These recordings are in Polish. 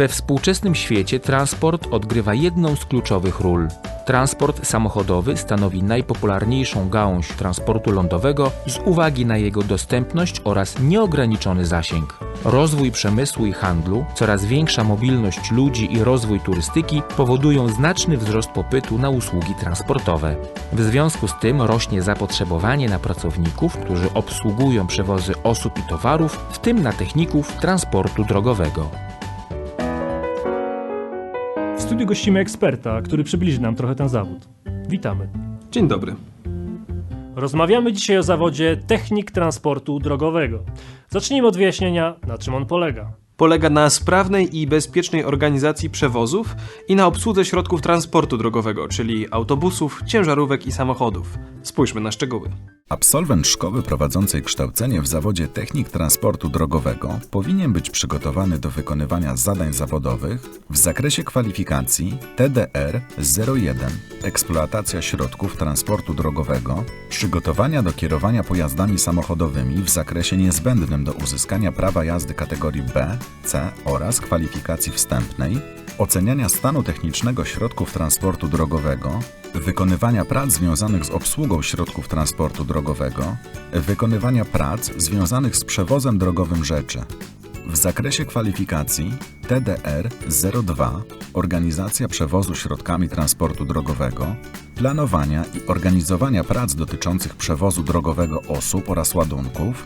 We współczesnym świecie transport odgrywa jedną z kluczowych ról. Transport samochodowy stanowi najpopularniejszą gałąź transportu lądowego z uwagi na jego dostępność oraz nieograniczony zasięg. Rozwój przemysłu i handlu, coraz większa mobilność ludzi i rozwój turystyki powodują znaczny wzrost popytu na usługi transportowe. W związku z tym rośnie zapotrzebowanie na pracowników, którzy obsługują przewozy osób i towarów, w tym na techników transportu drogowego. Studiu gościmy eksperta, który przybliży nam trochę ten zawód. Witamy. Dzień dobry. Rozmawiamy dzisiaj o zawodzie technik transportu drogowego. Zacznijmy od wyjaśnienia, na czym on polega. Polega na sprawnej i bezpiecznej organizacji przewozów i na obsłudze środków transportu drogowego, czyli autobusów, ciężarówek i samochodów. Spójrzmy na szczegóły. Absolwent szkoły prowadzącej kształcenie w zawodzie technik transportu drogowego powinien być przygotowany do wykonywania zadań zawodowych w zakresie kwalifikacji TDR 01 eksploatacja środków transportu drogowego, przygotowania do kierowania pojazdami samochodowymi w zakresie niezbędnym do uzyskania prawa jazdy kategorii B, C oraz kwalifikacji wstępnej, oceniania stanu technicznego środków transportu drogowego, wykonywania prac związanych z obsługą środków transportu drogowego, wykonywania prac związanych z przewozem drogowym rzeczy. W zakresie kwalifikacji TDR 02 organizacja przewozu środkami transportu drogowego, planowania i organizowania prac dotyczących przewozu drogowego osób oraz ładunków,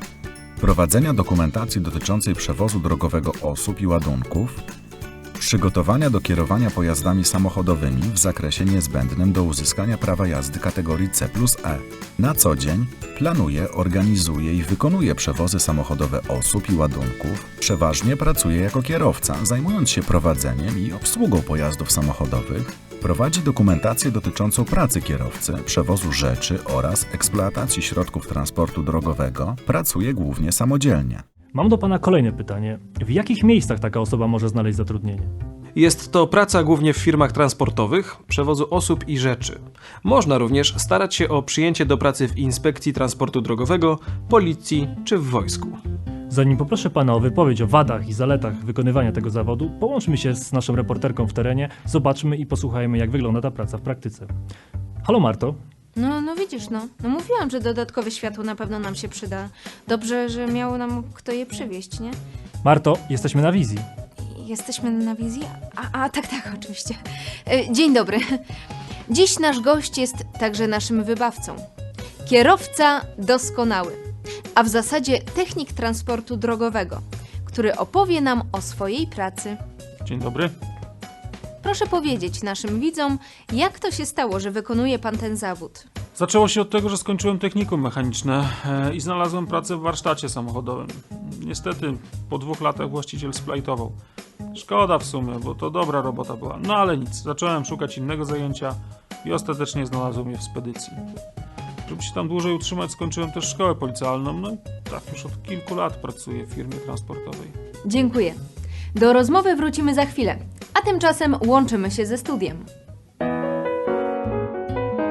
prowadzenia dokumentacji dotyczącej przewozu drogowego osób i ładunków, przygotowania do kierowania pojazdami samochodowymi w zakresie niezbędnym do uzyskania prawa jazdy kategorii C plus E. Na co dzień planuje, organizuje i wykonuje przewozy samochodowe osób i ładunków. Przeważnie pracuje jako kierowca, zajmując się prowadzeniem i obsługą pojazdów samochodowych. Prowadzi dokumentację dotyczącą pracy kierowcy, przewozu rzeczy oraz eksploatacji środków transportu drogowego. Pracuje głównie samodzielnie. Mam do Pana kolejne pytanie. W jakich miejscach taka osoba może znaleźć zatrudnienie? Jest to praca głównie w firmach transportowych, przewozu osób i rzeczy. Można również starać się o przyjęcie do pracy w inspekcji transportu drogowego, policji czy w wojsku. Zanim poproszę Pana o wypowiedź o wadach i zaletach wykonywania tego zawodu, połączmy się z naszą reporterką w terenie, zobaczmy i posłuchajmy, jak wygląda ta praca w praktyce. Halo Marto, No, no widzisz, no. No mówiłam, że dodatkowe światło na pewno nam się przyda. Dobrze, że miało nam kto je przywieźć, nie? Marto, jesteśmy na wizji. Jesteśmy na wizji? A, a tak, tak, oczywiście. E, Dzień dobry. Dziś nasz gość jest także naszym wybawcą. Kierowca doskonały, a w zasadzie technik transportu drogowego, który opowie nam o swojej pracy. Dzień dobry. Proszę powiedzieć naszym widzom, jak to się stało, że wykonuje pan ten zawód. Zaczęło się od tego, że skończyłem technikum mechaniczne e, i znalazłem pracę w warsztacie samochodowym. Niestety, po dwóch latach właściciel splajtował. Szkoda w sumie, bo to dobra robota była. No ale nic, zacząłem szukać innego zajęcia i ostatecznie znalazłem je w spedycji. Żeby się tam dłużej utrzymać, skończyłem też szkołę policjalną, no i tak już od kilku lat pracuję w firmie transportowej. Dziękuję. Do rozmowy wrócimy za chwilę, tymczasem łączymy się ze studiem.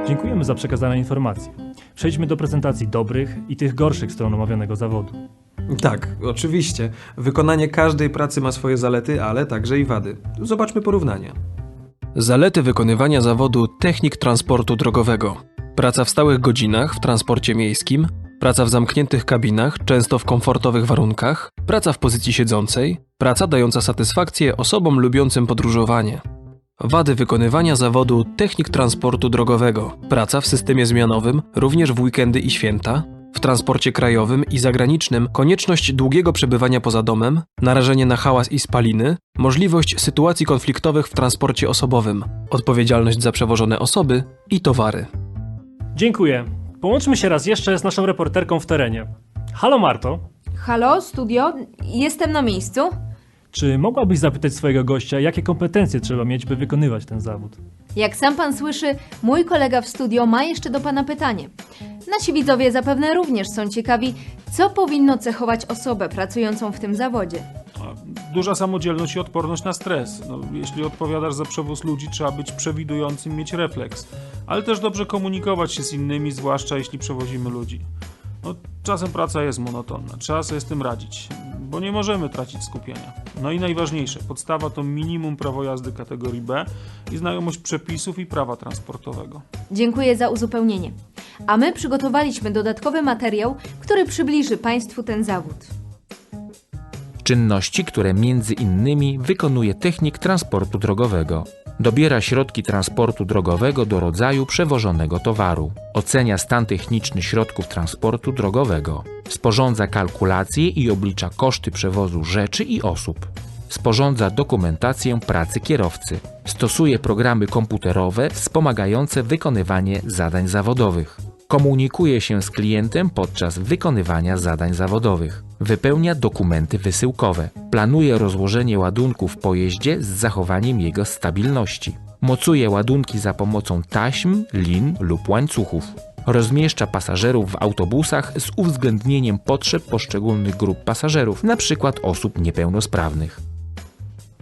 Dziękujemy za przekazane informacje. Przejdźmy do prezentacji dobrych i tych gorszych stron omawianego zawodu. Tak, oczywiście. Wykonanie każdej pracy ma swoje zalety, ale także i wady. Zobaczmy porównanie. Zalety wykonywania zawodu technik transportu drogowego. Praca w stałych godzinach w transporcie miejskim, praca w zamkniętych kabinach, często w komfortowych warunkach, praca w pozycji siedzącej, praca dająca satysfakcję osobom lubiącym podróżowanie. Wady wykonywania zawodu technik transportu drogowego. Praca w systemie zmianowym, również w weekendy i święta. W transporcie krajowym i zagranicznym konieczność długiego przebywania poza domem, narażenie na hałas i spaliny, możliwość sytuacji konfliktowych w transporcie osobowym, odpowiedzialność za przewożone osoby i towary. Dziękuję. Połączmy się raz jeszcze z naszą reporterką w terenie. Halo Marto, Halo, studio? Jestem na miejscu. Czy mogłabyś zapytać swojego gościa, jakie kompetencje trzeba mieć, by wykonywać ten zawód? Jak sam pan słyszy, mój kolega w studio ma jeszcze do pana pytanie. Nasi widzowie zapewne również są ciekawi, co powinno cechować osobę pracującą w tym zawodzie. Duża samodzielność i odporność na stres. No, jeśli odpowiadasz za przewóz ludzi, trzeba być przewidującym, mieć refleks. Ale też dobrze komunikować się z innymi, zwłaszcza jeśli przewozimy ludzi. No, czasem praca jest monotonna, trzeba sobie z tym radzić, bo nie możemy tracić skupienia. No i najważniejsze, podstawa to minimum prawo jazdy kategorii B i znajomość przepisów i prawa transportowego. Dziękuję za uzupełnienie. A my przygotowaliśmy dodatkowy materiał, który przybliży państwu ten zawód. Czynności, które między innymi wykonuje technik transportu drogowego. Dobiera środki transportu drogowego do rodzaju przewożonego towaru. Ocenia stan techniczny środków transportu drogowego. Sporządza kalkulacje i oblicza koszty przewozu rzeczy i osób. Sporządza dokumentację pracy kierowcy. Stosuje programy komputerowe wspomagające wykonywanie zadań zawodowych. Komunikuje się z klientem podczas wykonywania zadań zawodowych. Wypełnia dokumenty wysyłkowe. Planuje rozłożenie ładunku w pojeździe z zachowaniem jego stabilności. Mocuje ładunki za pomocą taśm, lin lub łańcuchów. Rozmieszcza pasażerów w autobusach z uwzględnieniem potrzeb poszczególnych grup pasażerów, np. osób niepełnosprawnych.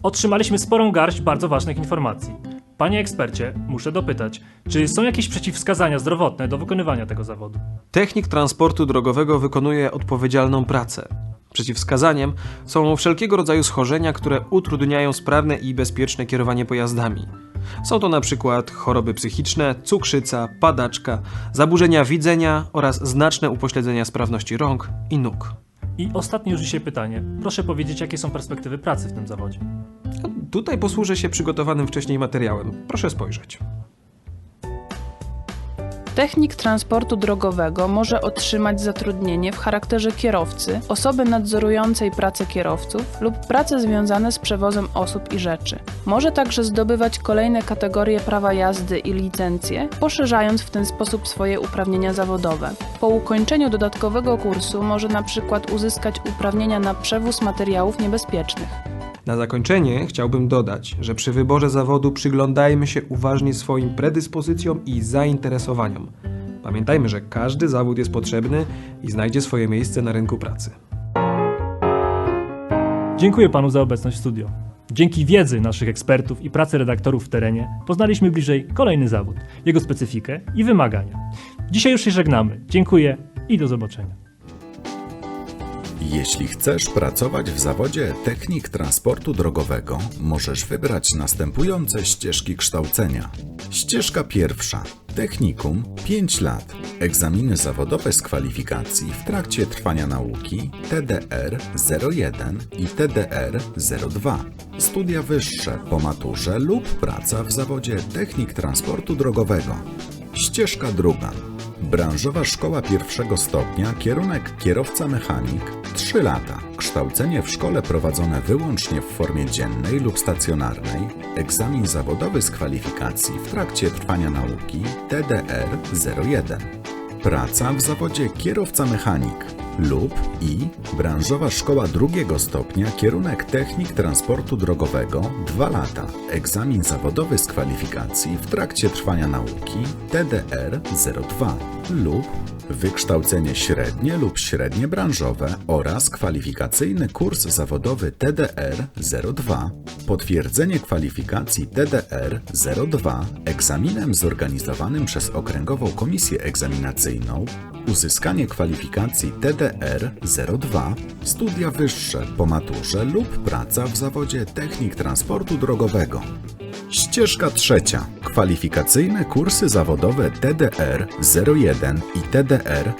Otrzymaliśmy sporą garść bardzo ważnych informacji. Panie ekspercie, muszę dopytać, czy są jakieś przeciwwskazania zdrowotne do wykonywania tego zawodu? Technik transportu drogowego wykonuje odpowiedzialną pracę. Przeciwwskazaniem są wszelkiego rodzaju schorzenia, które utrudniają sprawne i bezpieczne kierowanie pojazdami. Są to na przykład choroby psychiczne, cukrzyca, padaczka, zaburzenia widzenia oraz znaczne upośledzenia sprawności rąk i nóg. I ostatnie już dzisiaj pytanie. Proszę powiedzieć, jakie są perspektywy pracy w tym zawodzie? Tutaj posłużę się przygotowanym wcześniej materiałem. Proszę spojrzeć. Technik transportu drogowego może otrzymać zatrudnienie w charakterze kierowcy, osoby nadzorującej pracę kierowców lub prace związane z przewozem osób i rzeczy. Może także zdobywać kolejne kategorie prawa jazdy i licencje, poszerzając w ten sposób swoje uprawnienia zawodowe. Po ukończeniu dodatkowego kursu może na przykład uzyskać uprawnienia na przewóz materiałów niebezpiecznych. Na zakończenie chciałbym dodać, że przy wyborze zawodu przyglądajmy się uważnie swoim predyspozycjom i zainteresowaniom. Pamiętajmy, że każdy zawód jest potrzebny i znajdzie swoje miejsce na rynku pracy. Dziękuję panu za obecność w studio. Dzięki wiedzy naszych ekspertów i pracy redaktorów w terenie poznaliśmy bliżej kolejny zawód, jego specyfikę i wymagania. Dzisiaj już się żegnamy. Dziękuję i do zobaczenia. Jeśli chcesz pracować w zawodzie technik transportu drogowego, możesz wybrać następujące ścieżki kształcenia. Ścieżka pierwsza. Technikum 5 lat. Egzaminy zawodowe z kwalifikacji w trakcie trwania nauki TDR 01 i TDR 02. Studia wyższe po maturze lub praca w zawodzie technik transportu drogowego. Ścieżka druga. Branżowa szkoła pierwszego stopnia, kierunek kierowca mechanik, 3 lata. Kształcenie w szkole prowadzone wyłącznie w formie dziennej lub stacjonarnej. Egzamin zawodowy z kwalifikacji w trakcie trwania nauki TDR 01. Praca w zawodzie kierowca mechanik lub i branżowa szkoła drugiego stopnia, kierunek technik transportu drogowego 2 lata. Egzamin zawodowy z kwalifikacji w trakcie trwania nauki TDR 02 lub wykształcenie średnie lub średnie branżowe oraz kwalifikacyjny kurs zawodowy TDR 02, potwierdzenie kwalifikacji TDR 02 egzaminem zorganizowanym przez Okręgową Komisję Egzaminacyjną, uzyskanie kwalifikacji TDR 02, studia wyższe po maturze lub praca w zawodzie technik transportu drogowego. Ścieżka trzecia. Kwalifikacyjne kursy zawodowe TDR 01 i TDR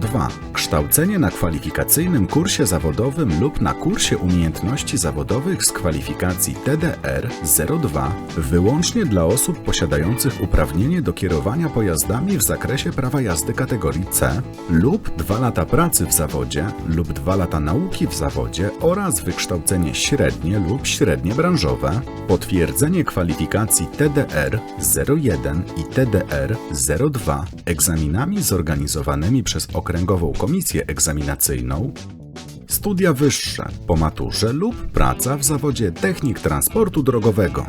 02. Kształcenie na kwalifikacyjnym kursie zawodowym lub na kursie umiejętności zawodowych z kwalifikacji TDR 02 wyłącznie dla osób posiadających uprawnienie do kierowania pojazdami w zakresie prawa jazdy kategorii C lub 2 lata pracy w zawodzie lub 2 lata nauki w zawodzie oraz wykształcenie średnie lub średnie branżowe, potwierdzenie kwalifikacji TDR 01 i TDR 02 egzaminami zorganizowanymi przez Okręgową Komisję Egzaminacyjną, studia wyższe po maturze lub praca w zawodzie technik transportu drogowego.